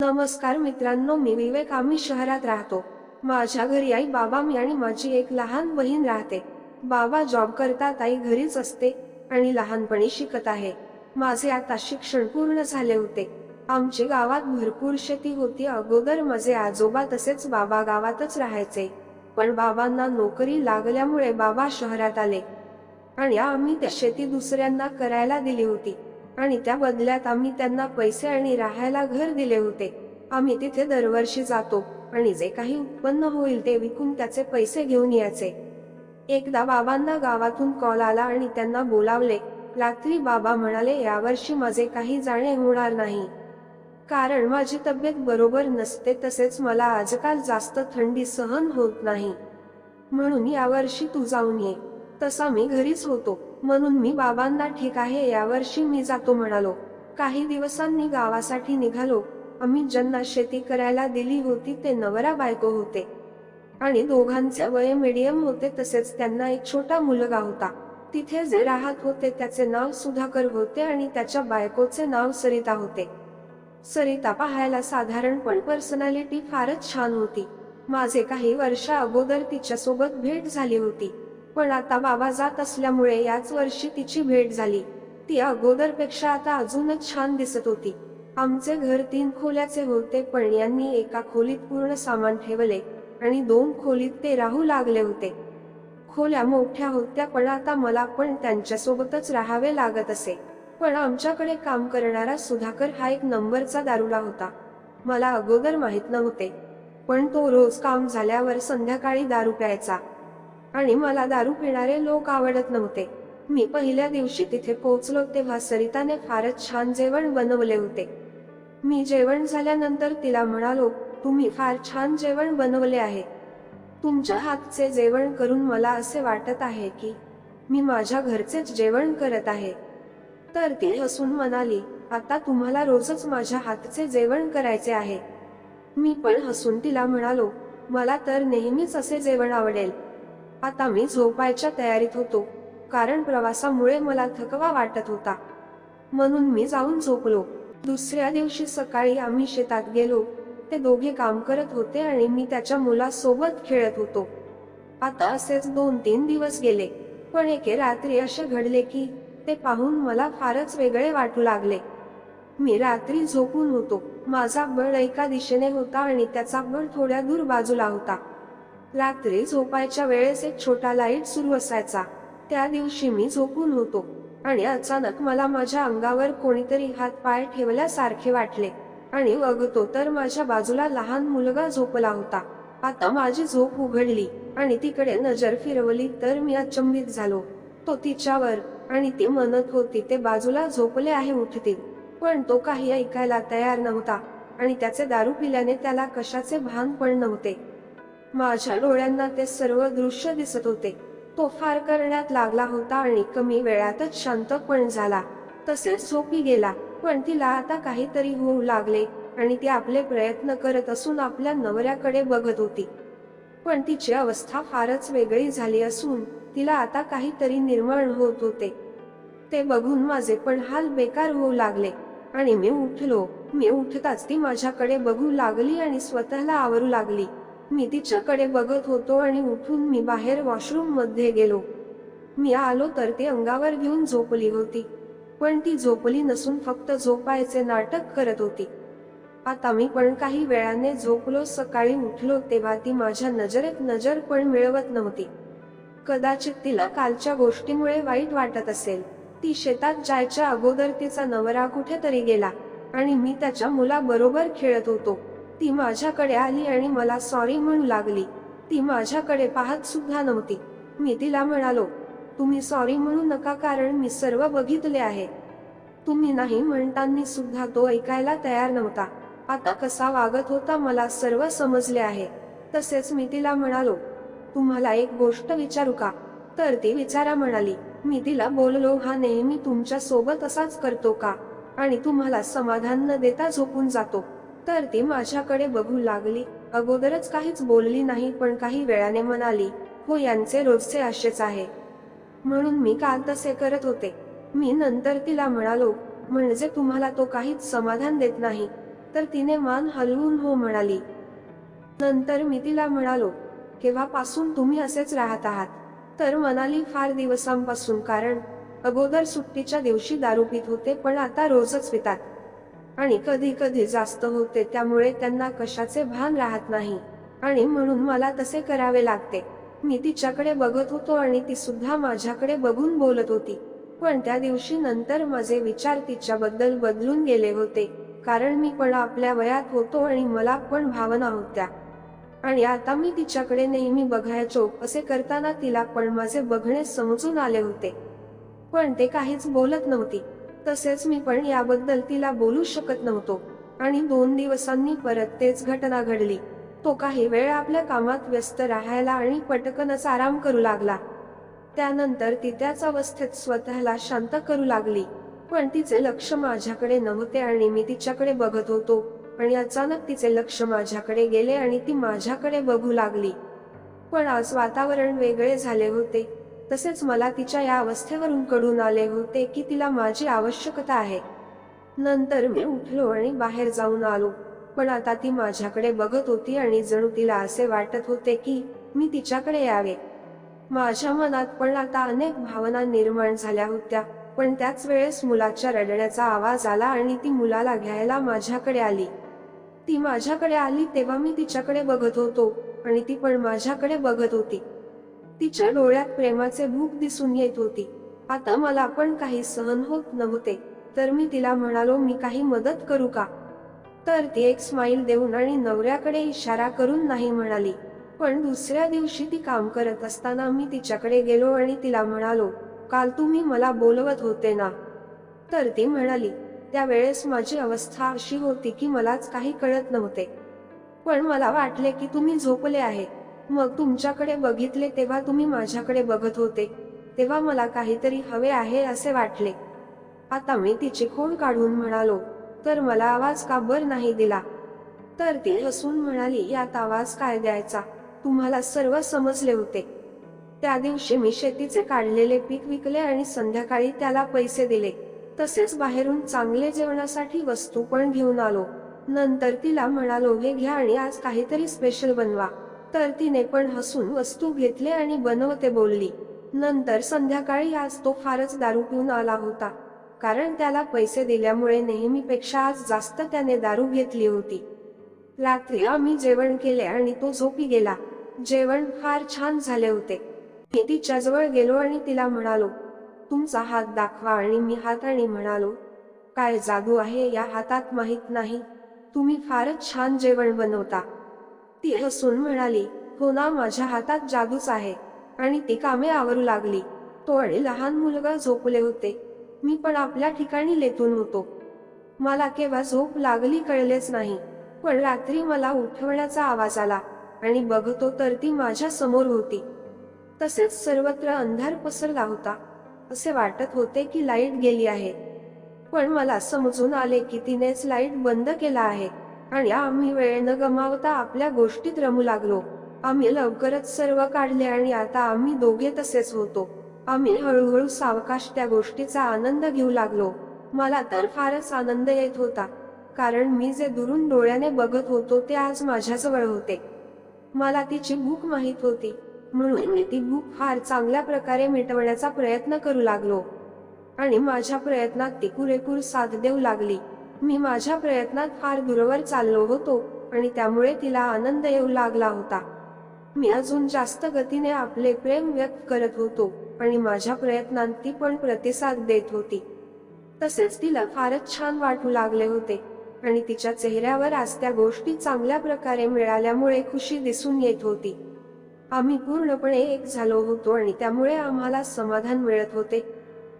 नमस्कार मित्रांनो मी विवेक. आम्ही शहरात राहतो. माझ्या घरी आई बाबा मी आणि माझी एक लहान बहीण राहते. बाबा जॉब करतात आई घरीच असते आणि लहानपणी शिकत आहे. माझे आता शिक्षण पूर्ण झाले होते. आमची गावात भरपूर शेती होती. अगोदर माझे आजोबा तसेच बाबा गावातच राहायचे. पण बाबांना नोकरी लागल्यामुळे बाबा शहरात आले आणि आम्ही त्या शेती दुसऱ्यांना करायला दिली होती. आणि त्या बदल्यात आम्ही त्यांना पैसे आणि राहायला घर दिले होते. आम्ही तिथे दरवर्षी जातो आणि जे काही उत्पन्न होईल ते विकून त्याचे पैसे घेऊन यायचे. एकदा बाबांना गावातून कॉल आला आणि त्यांना बोलावले रात्री बाबा म्हणाले यावर्षी माझे काही जाणे होणार नाही. कारण माझी तब्येत बरोबर नसते तसेच मला आजकाल जास्त थंडी सहन होत नाही. म्हणून यावर्षी तू जाऊन ये. तसा मी घरीच होतो. म्हणून मी बाबांना ठीक आहे यावर्षी मी जातो म्हणालो. काही दिवसांनी गावासाठी निघालो. आम्ही ज्यांना शेती करायला दिली होती ते नवरा बायको होते. आणि दोघांचे वय मिडियम होते तसेच त्यांना एक छोटा मुलगा होता. तिथे जे राहत होते त्याचे नाव सुधाकर होते आणि त्याच्या बायकोचे नाव सरिता होते. सरिता पाहायला साधारणपण पर्सनॅलिटी फारच छान होती. माझे काही वर्षा अगोदर तिच्यासोबत भेट झाली होती. पण आता बाबा जात असल्यामुळे याच वर्षी तिची भेट झाली. ती अगोदरपेक्षा आता अजूनच छान दिसत होती. आमचे घर तीन खोल्याचे होते पण यांनी एका खोलीत पूर्ण सामान ठेवले आणि दोन खोलीत ते राहू लागले होते. खोल्या मोठ्या होत्या पण आता मला पण त्यांच्यासोबतच राहावे लागत असे. पण आमच्याकडे काम करणारा सुधाकर हा एक नंबरचा दारुला होता. मला अगोदर माहीत नव्हते. पण तो रोज काम झाल्यावर संध्याकाळी दारू प्यायचा. आणि मला दारू पिणारे लोक आवडत नव्हते. मी पहिल्या दिवशी तिथे पोहोचलो तेव्हा सरिताने फारच छान जेवण बनवले होते. मी जेवण झाल्यानंतर तिला म्हणालो तुम्ही फार छान जेवण बनवले आहे. तुमच्या हातचे जेवण करून मला असे वाटत आहे की मी माझ्या घरचेच जेवण करत आहे. तर ती हसून म्हणाली आता तुम्हाला रोजच माझ्या हातचे जेवण करायचे आहे. मी पण हसून तिला म्हणालो मला तर नेहमीच असे जेवण आवडेल. आता मी झोपायच्या तयारीत होतो कारण प्रवासामुळे मला थकवा वाटत होता. म्हणून मी जाऊन झोपलो. दुसऱ्या दिवशी सकाळी आम्ही शेतात गेलो. ते दोघे काम करत होते आणि मी त्याच्या मुलासोबत खेळत होतो. आता असेच दोन तीन दिवस गेले पण एके रात्री असे घडले की ते पाहून मला फारच वेगळे वाटू लागले. मी रात्री झोपून होतो. माझा बळ एका दिशेने होता आणि त्याचा बळ थोड्या दूर बाजूला होता. रात्री झोपायच्या वेळेस एक छोटा लाइट सुरू असायचा. त्या दिवशी मी झोपून होतो आणि अचानक मला माझ्या अंगावर कोणीतरी हात पाय ठेवल्यासारखे वाटले आणि बघतो तर माझ्या बाजूला लहान मुलगा झोपला होता. आता माझी झोप उघडली आणि तिकडे नजर फिरवली तर मी अचंबित झालो. तो तिच्यावर आणि ती म्हणत होती ते बाजूला झोपले आहे उठतील पण तो काही ऐकायला तयार नव्हता आणि त्याचे दारू पिल्याने त्याला कशाचे भान पण नव्हते. माझ्या डोळ्यांना ते सर्व दृश्य दिसत होते. तो फार करण्यात लागला होता आणि कमी वेळातच शांत पण झाला. तसेच झोपी गेला पण तिला आता काहीतरी होऊ लागले आणि ती आपले प्रयत्न करत असून आपल्या नवऱ्याकडे बघत होती. पण तिची अवस्था फारच वेगळी झाली असून तिला आता काहीतरी निर्माण होत होते. ते बघून माझे पण हाल बेकार होऊ लागले आणि मी उठलो. मी उठताच ती माझ्याकडे बघू लागली आणि स्वतःला आवरू लागली. मी तिच्याकडे बघत होतो आणि उठून मी बाहेर वॉशरूममध्ये गेलो. मी आलो तर ती अंगावर घेऊन झोपली होती पण ती झोपली नसून फक्त झोपायचे नाटक करत होती. आता मी पण काही वेळाने झोपलो सकाळी उठलो तेव्हा ती माझ्या नजरेत नजर पण मिळवत नव्हती. कदाचित तिला कालच्या गोष्टीमुळे वाईट वाटत असेल. ती शेतात जायच्या अगोदर तिचा नवरा कुठेतरी गेला आणि मी त्याच्या मुलाबरोबर खेळत होतो. ती माझ्याकडे आली आणि मला सॉरी म्हणू लागली. ती माझ्याकडे पाहत सुद्धा नव्हती. मी तिला म्हणालो तुम्ही सॉरी म्हणू नका कारण मी सर्व बघितले आहे. तुम्ही नाही म्हणताना सुद्धा तो ऐकायला तयार नव्हता. आता कसा वागत होता मला सर्व समजले आहे. तसेच मी तिला म्हणालो तुम्हाला एक गोष्ट विचारू का? तर ती विचारा म्हणाली मी तिला बोललो हा नेहमी तुमच्यासोबत असाच करतो का? आणि तुम्हाला समाधान न देता झोपून जातो. तर ती माझ्याकडे बघू लागली. अगोदरच काहीच बोलली नाही पण काही वेळाने म्हणाली हो यांचे रोजचे असेच आहे. म्हणून मी काल तसे करत होते. मी नंतर तिला म्हणालो म्हणजे तुम्हाला तो काहीच समाधान देत नाही. तर तिने मान हलवून हो म्हणाली. नंतर मी तिला म्हणालो केव्हापासून तुम्ही असेच राहत आहात? तर म्हणाली फार दिवसांपासून कारण अगोदर सुट्टीच्या दिवशी दारू पित होते पण आता रोजच पितात. आणि कधी कधी जास्त होते त्यामुळे त्यांना कशाचे भान राहत नाही. आणि म्हणून मला तसे करावे लागते. मी तिच्याकडे बघत होतो आणि ती सुद्धा माझ्याकडे बघून बोलत होती. पण त्या दिवशी नंतर माझे विचार तिच्याबद्दल बदलून गेले होते. कारण मी पण आपल्या वयात होतो आणि मला पण भावना होत्या. आणि आता मी तिच्याकडे नेहमी बघायचो असे करताना तिला पण माझे बघणे समजून आले होते. पण ते काहीच बोलत नव्हती. तसेच मी पण याबद्दल तिला बोलू शकत नव्हतो. आणि दोन दिवसांनी परत तेच घटना घडली. तो काही वेळ आपल्या कामात व्यस्त राहायला आणि पटकनच आराम करू लागला. त्यानंतर ती त्याच अवस्थेत स्वतःला शांत करू लागली. पण तिचे लक्ष माझ्याकडे नव्हते आणि मी तिच्याकडे बघत होतो. आणि अचानक तिचे लक्ष माझ्याकडे गेले आणि ती माझ्याकडे बघू लागली. पण आज वातावरण वेगळे झाले होते. तसेच मला तिच्या या अवस्थेवरून कळून आले होते की तिला माझी आवश्यकता आहे. नंतर मी उठलो आणि बाहेर जाऊन आलो. पण आता ती माझ्याकडे बघत होती आणि जणू तिला असे वाटत होते की मी तिच्याकडे यावे. माझ्या मनात पण आता अनेक भावना निर्माण झाल्या होत्या. पण त्याच वेळेस मुलाच्या रडण्याचा आवाज आला आणि ती मुलाला घ्यायला माझ्याकडे आली. ती माझ्याकडे आली तेव्हा मी तिच्याकडे बघत होतो आणि ती पण माझ्याकडे बघत होती. तिच्या डोळ्यात प्रेमाचे भूक दिसून येत होती. आता मला पण काही सहन होत नव्हते. तर मी तिला म्हणालो मी काही मदत करू का? तर ती एक स्माईल देऊन आणि नवऱ्याकडे इशारा करून नाही म्हणाली. पण दुसऱ्या दिवशी ती काम करत असताना मी तिच्याकडे गेलो आणि तिला म्हणालो काल तुम्ही मला बोलवत होते ना? तर ती म्हणाली त्यावेळेस माझी अवस्था अशी होती की मलाच काही कळत नव्हते. पण मला वाटले की तुम्ही झोपले आहे मग तुमच्याकडे बघितले तेव्हा तुम्ही माझ्याकडे बघत होते. तेव्हा मला काहीतरी हवे आहे असे वाटले. आता मी तिची खोड काढून म्हणालो तर मला आवाज का बर नाही दिला? तर ती हसून म्हणाली यात आवाज काय द्यायचा? तुम्हाला सर्व समजले होते. त्या दिवशी मी शेतीचे काढलेले पीक विकले आणि संध्याकाळी त्याला पैसे दिले. तसेच बाहेरून चांगले जेवणासाठी वस्तू पण घेऊन आलो. नंतर तिला म्हणालो हे घ्या आणि आज काहीतरी स्पेशल बनवा. तर तिने पण हसून वस्तू घेतले आणि बनवते बोलली. नंतर संध्याकाळी आज तो फारच दारू पिऊन आला होता. कारण त्याला पैसे दिल्यामुळे नेहमीपेक्षा आज जास्त त्याने दारू घेतली होती. रात्री आम्ही जेवण केले आणि तो झोपी गेला. जेवण फार छान झाले होते. मी तिच्याजवळ गेलो आणि तिला म्हणालो तुमचा हात दाखवा आणि मी हात आणि म्हणालो काय जादू आहे या हातात माहीत नाही. तुम्ही फारच छान जेवण बनवता. ती हसून म्हणाली हो ना माझ्या हातात जादूच आहे. आणि ती कामे आवरू लागली. तो आणि लहान मुलगा झोपले होते. मी पण आपल्या ठिकाणी लेतून होतो. मला केव्हा झोप लागली कळलेच नाही. पण रात्री मला उठवण्याचा आवाज आला आणि बघतो तर ती माझ्यासमोर होती. तसेच सर्वत्र अंधार पसरला होता. असे वाटत होते की लाइट गेली आहे. पण मला समजून आले की तिनेच लाइट बंद केला आहे. आणि आम्ही वेळ न गमावता आपल्या गोष्टीत रमू लागलो. आम्ही लवकरच सर्व काढले आणि आता आम्ही दोघे तसेच होतो. आम्ही हळूहळू सावकाश त्या गोष्टीचा आनंद घेऊ लागलो. मला तर फारच आनंद येत होता कारण मी जे दुरून डोळ्याने बघत होतो ते आज माझ्याजवळ होते. मला तिची भूक माहीत होती म्हणून मी ती भूक फार चांगल्या प्रकारे मिटवण्याचा प्रयत्न करू लागलो. आणि माझ्या प्रयत्नात ती पुरेपूर साथ देऊ लागली. मी माझ्या प्रयत्नात फार दूरवर चाललो होतो आणि त्यामुळे तिला आनंद येऊ लागला होता. मी अजून जास्त गतीने आपले प्रेम व्यक्त करत होतो आणि माझ्या प्रयत्नांत ती पण प्रतिसाद देत होती. तसेच तिला फारच छान वाटू लागले होते आणि तिच्या चेहऱ्यावर आज त्या गोष्टी चांगल्या प्रकारे मिळाल्यामुळे खुशी दिसून येत होती. आम्ही पूर्णपणे एक झालो होतो आणि त्यामुळे आम्हाला समाधान मिळत होते.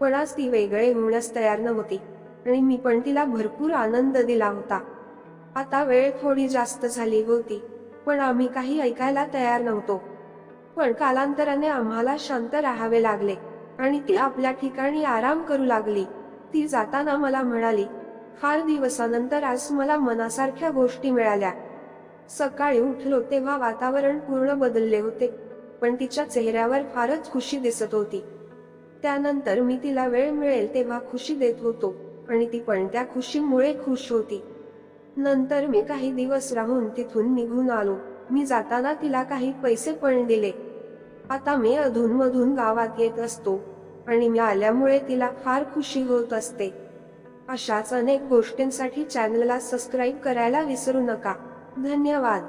पण आज ती वेगळे होण्यास तयार नव्हती. आणि मी पण तिला भरपूर आनंद दिला होता. आता वेळ थोडी जास्त झाली होती पण आम्ही काही ऐकायला तयार नव्हतो. पण कालांतराने आम्हाला शांत राहावे लागले आणि ती आपल्या ठिकाणी आराम करू लागली. ती जाताना मला म्हणाली फार दिवसानंतर आज मला मनासारख्या गोष्टी मिळाल्या. सकाळी उठलो तेव्हा वातावरण पूर्ण बदलले होते पण तिच्या चेहऱ्यावर फारच खुशी दिसत होती. त्यानंतर मी तिला वेळ मिळेल तेव्हा खुशी देत होतो. आणि ती पण त्या खुशीमुळे खुश होती. नंतर मी काही दिवस राहून तिथून निघून आलो. मी जाताना तिला काही पैसे पण दिले. आता मी अधूनमधून गावात येत असतो आणि मी आल्यामुळे तिला फार खुशी होत असते. अशाच अनेक गोष्टींसाठी चॅनलला सबस्क्राईब करायला विसरू नका. धन्यवाद.